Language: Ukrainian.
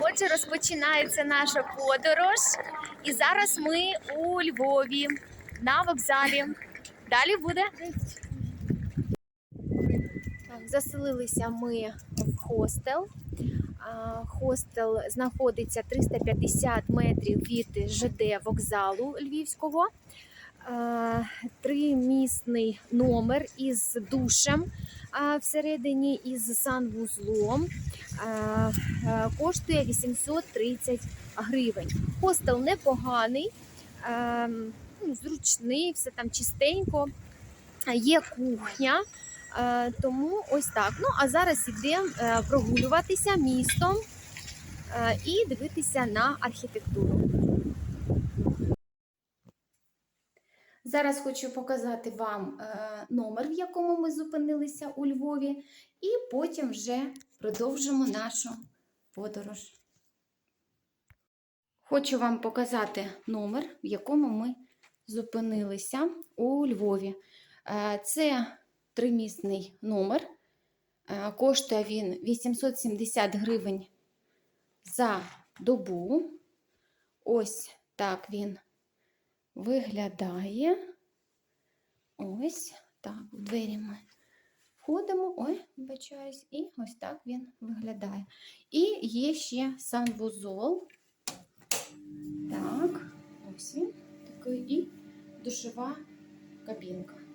Отже, розпочинається наша подорож, і зараз ми у Львові на вокзалі. Далі буде. Заселилися ми в хостел. Хостел знаходиться 350 метрів від ЖД вокзалу Львівського. Тримісний номер із душем всередині із санвузлом. Коштує 830 гривень. Хостел непоганий, ну, зручний, все там чистенько. Є кухня. Тому ось так. Ну а зараз йдемо е, прогулюватися містом е, і дивитися на архітектуру. Зараз хочу показати вам е, номер, в якому ми зупинилися у Львові, і потім вже продовжимо нашу подорож. Хочу вам показати номер, в якому ми зупинилися у Львові. Е, Це тримісний номер. Е, Коштує він 870 гривень за добу. Ось так він виглядає. Ось так, в двері ми входимо. Ой, вибачаюсь, і ось так він виглядає. І є ще санвузол. Так, ось він такий і душова кабінка.